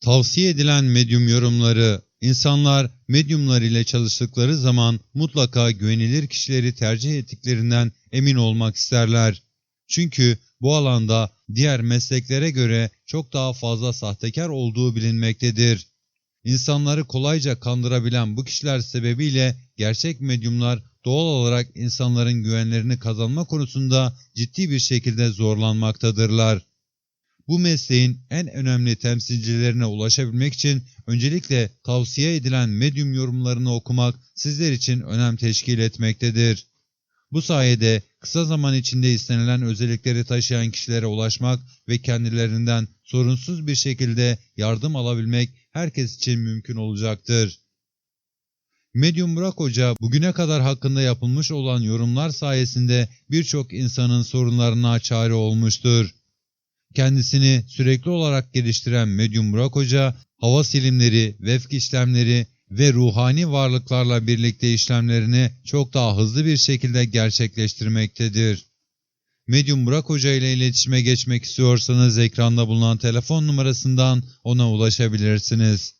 Tavsiye edilen medyum yorumları İnsanlar medyumlar ile çalıştıkları zaman mutlaka güvenilir kişileri tercih ettiklerinden emin olmak isterler. Çünkü bu alanda diğer mesleklere göre çok daha fazla sahtekar olduğu bilinmektedir. İnsanları kolayca kandırabilen bu kişiler sebebiyle gerçek medyumlar doğal olarak insanların güvenlerini kazanma konusunda ciddi bir şekilde zorlanmaktadırlar. Bu mesleğin en önemli temsilcilerine ulaşabilmek için öncelikle tavsiye edilen medyum yorumlarını okumak sizler için önem teşkil etmektedir. Bu sayede kısa zaman içinde istenilen özellikleri taşıyan kişilere ulaşmak ve kendilerinden sorunsuz bir şekilde yardım alabilmek herkes için mümkün olacaktır. Medyum Burak Hoca bugüne kadar hakkında yapılmış olan yorumlar sayesinde birçok insanın sorunlarına çare olmuştur. Kendisini sürekli olarak geliştiren Medyum Burak Hoca, hava silimleri, vefk işlemleri ve ruhani varlıklarla birlikte işlemlerini çok daha hızlı bir şekilde gerçekleştirmektedir. Medyum Burak Hoca ile iletişime geçmek istiyorsanız ekranda bulunan telefon numarasından ona ulaşabilirsiniz.